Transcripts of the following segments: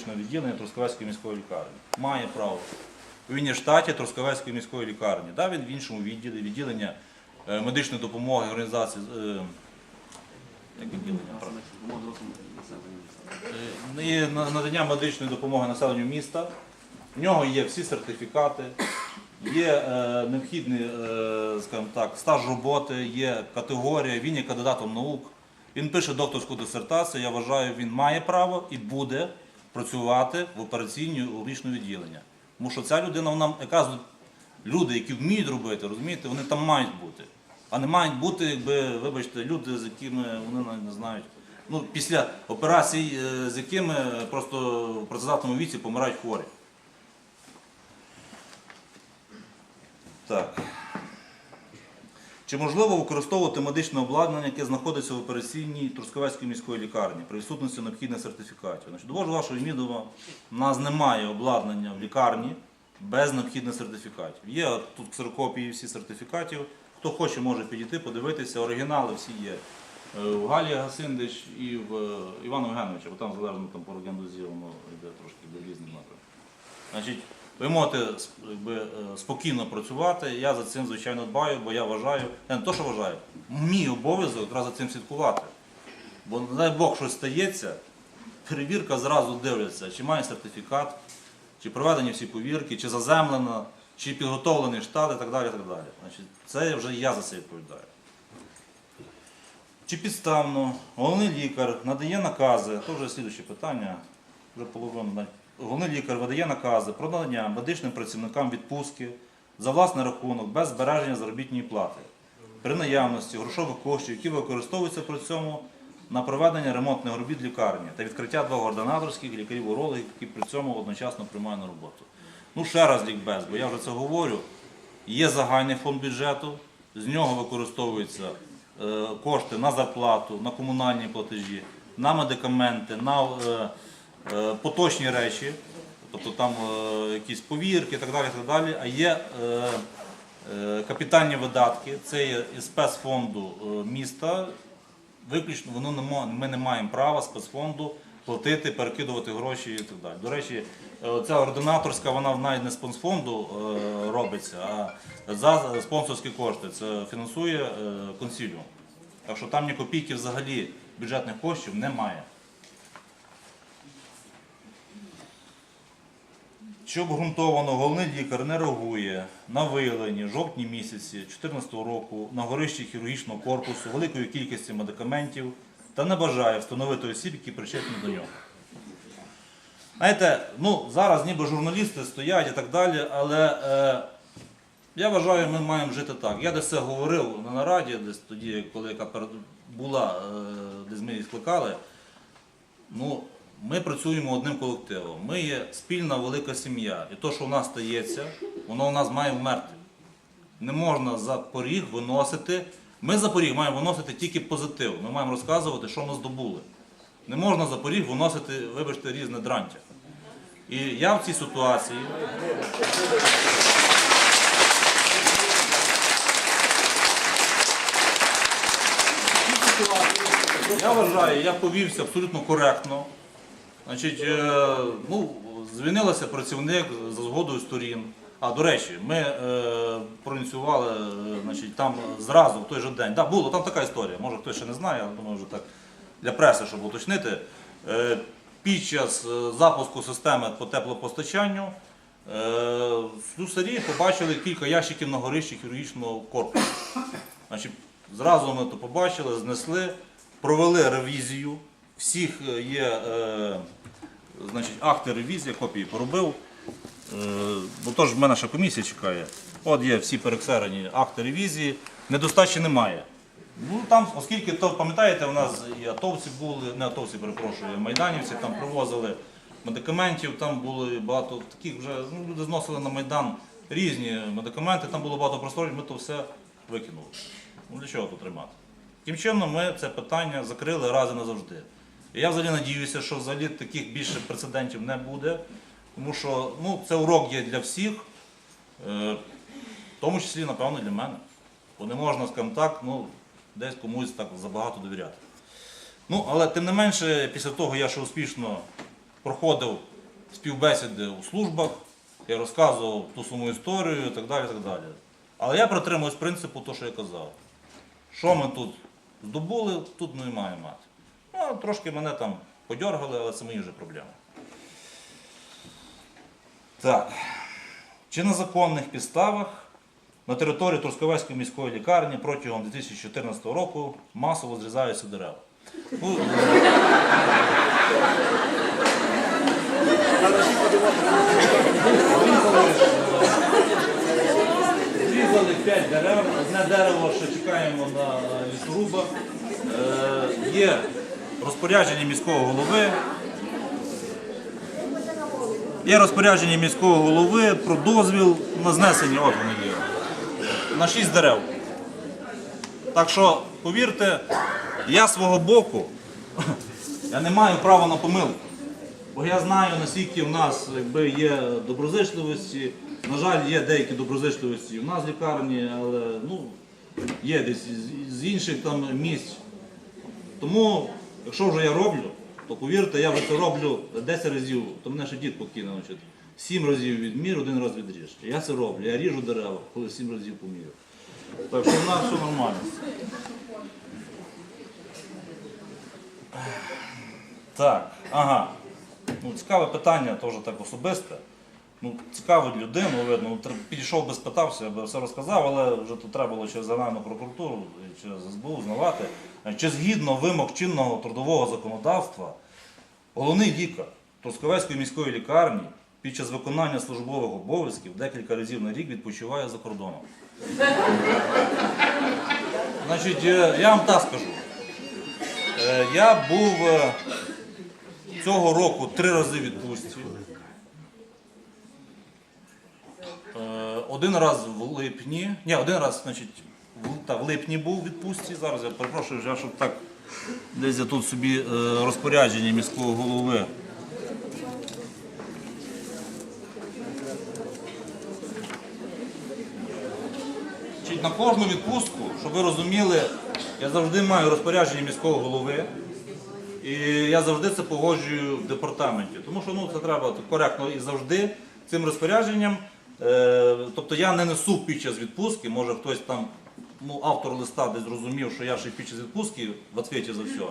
медичного відділення Трускавецької міської лікарні. Має право. Він є в штаті Трускавецької міської лікарні. Да, він в іншому відділі, відділення е, медичної допомоги, організації. е, як відділення? Е, надання медичної допомоги населенню міста. В нього є всі сертифікати, є необхідний скажімо так, стаж роботи, є категорія, він є кандидатом наук. Він пише докторську дисертацію. Я вважаю, він має право і буде працювати в операційній урологічному відділення. Тому що ця людина, вона якраз люди, які вміють робити, розумієте, вони там мають бути. А не мають бути, якби, вибачте, люди, з якими вони не знають. Ну, після операцій, е, з якими просто в працездатному віці помирають хворі. Так. Чи можливо використовувати медичне обладнання, яке знаходиться в операційній Трускавецької міської лікарні при відсутності необхідних сертифікатів? Значить, довожу вашого відома, у нас немає обладнання в лікарні без необхідних сертифікатів. Є тут ксерокопії всі сертифікатів. Хто хоче, може підійти, подивитися. Оригінали всі є. Е, У Галі Гасиндич і в е, Івана Євгеновича, бо там залежно там по регендузі воно йде трошки до різних напрямків. Ви можете е, спокійно працювати. Я за цим, звичайно, дбаю, бо я вважаю, не то, що вважаю, мій обов'язок якраз за цим слідкувати. Бо, не дай Бог, щось стається, перевірка зразу дивляться, чи має сертифікат, чи проведені всі повірки, чи заземлено, чи підготовлений штат і так далі. так далі. Значить, це вже я за це відповідаю. Чи підставно головний лікар надає накази, це вже слідуюче питання, вже половину. навіть. Головний лікар видає накази про надання медичним працівникам відпустки за власний рахунок без збереження заробітної плати при наявності грошових коштів, які використовуються при цьому на проведення ремонтних робіт лікарні та відкриття двох ординаторських лікарів урологів, які при цьому одночасно приймають на роботу. Ну ще раз лікбез, бо я вже це говорю. Є загальний фонд бюджету, з нього використовуються е, кошти на зарплату, на комунальні платежі, на медикаменти, на е, поточні речі, тобто там е, якісь повірки і так далі. так далі. А є е, е, капітальні видатки, це є із спецфонду е, міста. Виключно воно ми не маємо права спецфонду платити, перекидувати гроші і так далі. До речі, е, ця ординаторська, вона навіть не з спецфонду е, робиться, а за спонсорські кошти. Це фінансує е, консіліум. Так що там ні копійки взагалі бюджетних коштів немає. Що обґрунтовано, головний лікар не реагує на виявлені жовтні місяці 2014 року на горищі хірургічного корпусу великої кількості медикаментів та не бажає встановити осіб, які причетні до нього. Знаєте, ну зараз ніби журналісти стоять і так далі, але е, я вважаю, ми маємо жити так. Я десь це говорив на нараді, десь тоді, коли яка була, е, десь ми її скликали. Ну, ми працюємо одним колективом. Ми є спільна велика сім'я. І те, що в нас стається, воно у нас має вмерти. Не можна за поріг виносити. Ми за поріг маємо виносити тільки позитив. Ми маємо розказувати, що ми здобули. Не можна за поріг виносити, вибачте, різне дрантя. І я в цій ситуації. Я вважаю, я повівся абсолютно коректно. Значить, е, ну, звільнилася працівник за згодою сторін. А до речі, ми е, проініціювали е, значить, там зразу в той же день. Да, було там така історія. Може хтось ще не знає, я думаю, вже так для преси, щоб уточнити. Е, під час е, запуску системи по теплопостачанню е, слюсарі побачили кілька ящиків на горищі хірургічного корпусу. Значить, зразу ми то побачили, знесли, провели ревізію. Всіх є е, значить, акти ревізії, копії поробив. Е, бо тож в мене ще комісія чекає. От є всі перексерені акти ревізії. Недостачі немає. Ну там, оскільки то пам'ятаєте, у нас і атовці були, не атовці, перепрошую, майданівці там привозили медикаментів, там були багато таких вже, ну, люди зносили на Майдан різні медикаменти, там було багато просторів, ми то все викинули. Ну для чого тут тримати? Таким чином ми це питання закрили раз і назавжди. Я взагалі надіюся, що взагалі таких більше прецедентів не буде, тому що ну, це урок є для всіх, е, в тому числі, напевно, для мене. Бо не можна, скажімо так, ну, десь комусь так забагато довіряти. Ну, але тим не менше, після того я ще успішно проходив співбесіди у службах, я розказував ту саму історію і так далі. так далі. Але я притримуюсь принципу того, що я казав. Що ми тут здобули, тут ми і маємо мати. Трошки мене там подьоргали, але це мої вже проблеми. Так. Чи на законних підставах на території Трускавецької міської лікарні протягом 2014 року масово зрізаються дерева? Ну, Зрізали 5 дерев, одне дерево ще чекаємо на лісоруба. Е, Є розпорядження міського голови. Є розпорядження міського голови про дозвіл на знесення, вони на 6 дерев. Так що, повірте, я свого боку, я не маю права на помилку. Бо я знаю, наскільки в нас якби, є доброзичливості. На жаль, є деякі доброзичливості в нас в лікарні, але ну, є десь з інших там місць. Тому, якщо вже я роблю, то повірте, я вже це роблю 10 разів, то мене ще дід покине. Значить, 7 разів відмір, один раз відріж. Я це роблю, я ріжу дерева, коли 7 разів помірю. Так що в нас все нормально. Так, ага. Ну, цікаве питання, теж так особисте. Ну, цікавить людину, видно, ну, підійшов би спитався, я би все розказав, але вже тут треба було через Генеральну прокуратуру, через СБУ знавати. Чи згідно вимог чинного трудового законодавства, головний лікар Трускавецької міської лікарні під час виконання службових обов'язків декілька разів на рік відпочиває за кордоном. Значить, е, я вам так скажу. Е, Я був е, цього року три рази відпустці. Е, Один раз в липні. Ні, один раз, значить, в, та, в липні був в відпустці. Зараз я перепрошую, вже, щоб так десь я тут собі е, розпорядження міського голови. Значить, На кожну відпустку, щоб ви розуміли, я завжди маю розпорядження міського голови. І я завжди це погоджую в департаменті. Тому що ну, це треба коректно і завжди цим розпорядженням. Е, тобто я не несу під час відпустки, може хтось там, ну, автор листа десь зрозумів, що я ще під час відпустки в отвіті за все.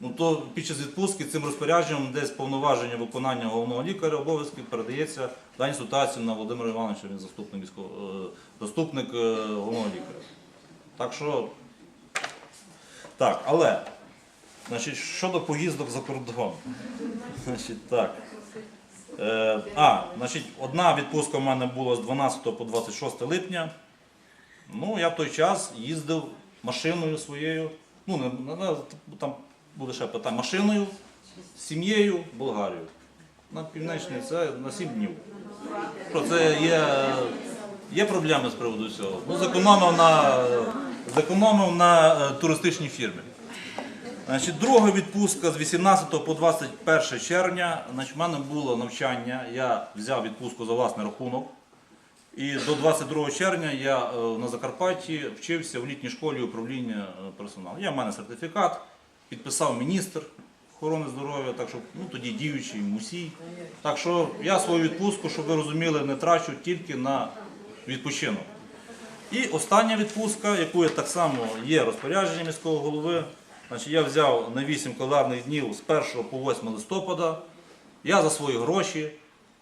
Ну то під час відпустки цим розпорядженням десь повноваження виконання головного лікаря обов'язків передається даній ситуації на Володимира Івановича, він заступник е, заступник е, головного лікаря. Так що так, але Значить, щодо поїздок за кордон. Значить, так. Е, а, значить, одна відпустка в мене була з 12 по 26 липня. Ну, я в той час їздив машиною своєю. Ну, не, не- там буде ще питання. Машиною сім'єю в Болгарію. На північний це на 7 днів. Що це є, є проблеми з приводу цього? Ну, зекономив на, зекономив на е, туристичній фірмі. Значить, друга відпустка з 18 по 21 червня. Значить, в мене було навчання. Я взяв відпустку за власний рахунок. І до 22 червня я е, на Закарпатті вчився в літній школі управління е, персоналу. Я в мене сертифікат, підписав міністр охорони здоров'я, так що ну, тоді діючий мусій. Так що я свою відпустку, щоб ви розуміли, не трачу тільки на відпочинок. І остання відпустка, яку я так само є розпорядження міського голови. Значить, я взяв на 8 календарних днів з 1 по 8 листопада. Я за свої гроші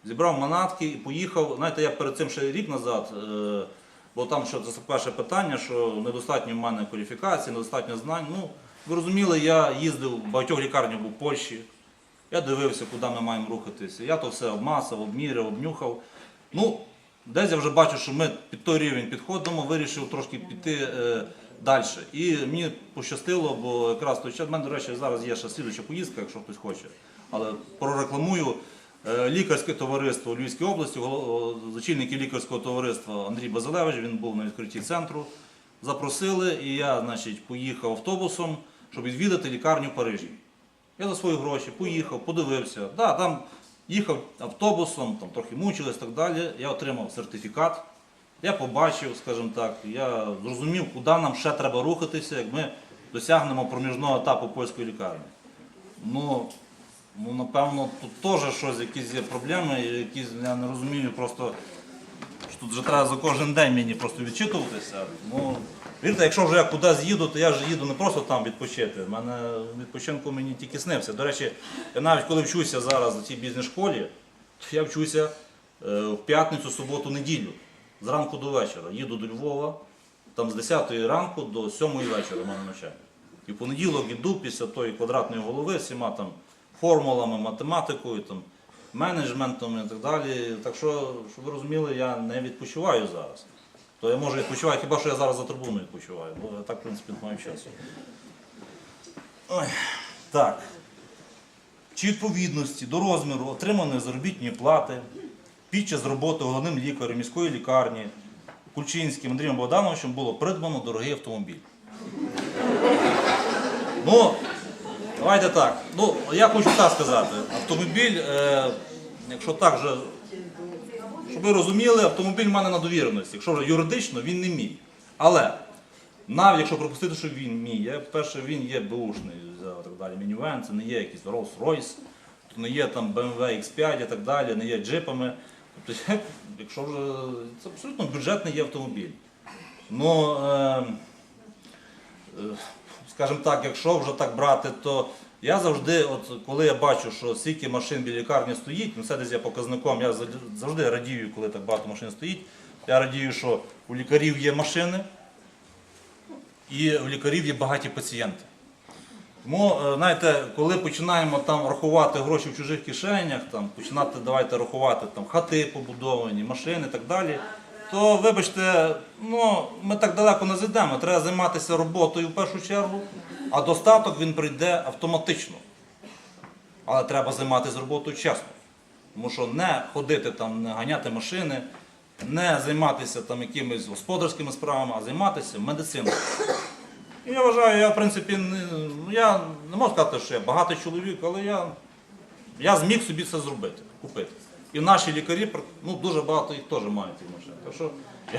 зібрав манатки і поїхав. Знаєте, я перед цим ще рік назад, е, бо там що це перше питання, що недостатньо в мене кваліфікації, недостатньо знань. Ну, ви розуміли, я їздив в багатьох лікарнях у Польщі. Я дивився, куди ми маємо рухатися. Я то все обмацав, обміряв, обнюхав. Ну, десь я вже бачу, що ми під той рівень підходимо, вирішив трошки піти е, далі. І мені пощастило, бо якраз той час, в мене, до речі, зараз є ще слідуча поїздка, якщо хтось хоче. Але прорекламую е, лікарське товариство Львівській області, зачільники лікарського товариства Андрій Базилевич, він був на відкритті центру. Запросили, і я значить, поїхав автобусом, щоб відвідати лікарню в Парижі. Я за свої гроші поїхав, подивився. Да, там їхав автобусом, там трохи мучились і так далі. Я отримав сертифікат. Я побачив, скажімо так, я зрозумів, куди нам ще треба рухатися, як ми досягнемо проміжного етапу польської лікарні. Ну, Ну, напевно, тут теж щось, якісь є проблеми, якісь я не розумію просто. що Тут вже треба за кожен день мені просто відчитуватися. Ну, вірте, якщо вже я кудись їду, то я ж їду не просто там відпочити. У мене відпочинку мені тільки снився. До речі, я навіть коли вчуся зараз у цій бізнес-школі, то я вчуся е, в п'ятницю, суботу, неділю. Зранку до вечора. Їду до Львова, там з 10 ранку до 7 вечора в мене навчання. І в понеділок іду після тої квадратної голови, всіма там формулами, математикою, там, менеджментом і так далі. Так що, щоб ви розуміли, я не відпочиваю зараз. То я можу відпочивати, хіба що я зараз за трибуною відпочиваю, бо я так, в принципі, не маю часу. Ой, так. Чи відповідності до розміру отриманої заробітної плати під час роботи головним лікарем міської лікарні Кульчинським Андрієм Богдановичем було придбано дорогий автомобіль. Ну, давайте так. Ну, я хочу так сказати. Автомобіль, е, якщо так же, щоб ви розуміли, автомобіль в мене на довіреності. Якщо вже юридично, він не мій. Але навіть якщо припустити, що він мій, я, по-перше, він є беушний, взяв, так далі, мінівен, це не є якийсь Rolls-Royce, то не є там BMW X5 і так далі, не є джипами. Тобто, якщо вже це абсолютно бюджетний є автомобіль. Ну, е, е, скажімо так, якщо вже так брати, то я завжди, от коли я бачу, що стільки машин біля лікарні стоїть, ну це десь є показником, я завжди радію, коли так багато машин стоїть. Я радію, що у лікарів є машини і у лікарів є багаті пацієнти. Тому, е, знаєте, коли починаємо там рахувати гроші в чужих кишенях, там, починати давайте рахувати там, хати побудовані, машини і так далі, то вибачте, ну, ми так далеко не зайдемо. Треба займатися роботою в першу чергу, а достаток він прийде автоматично. Але треба займатися роботою чесно. Тому що не ходити там, не ганяти машини, не займатися там якимись господарськими справами, а займатися медициною. І Я вважаю, я в принципі не, ну, я не можу сказати, що я багатий чоловік, але я, я зміг собі це зробити, купити. І наші лікарі, ну дуже багато їх теж мають ці машини. Так що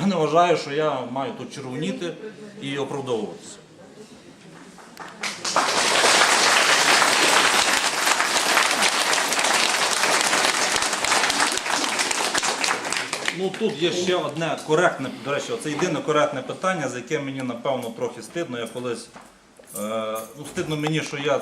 я не вважаю, що я маю тут червоніти і оправдовуватися. Ну тут є ще одне коректне, до речі, це єдине коректне питання, за яке мені напевно трохи стидно. Я колись е, ну, стидно мені, що я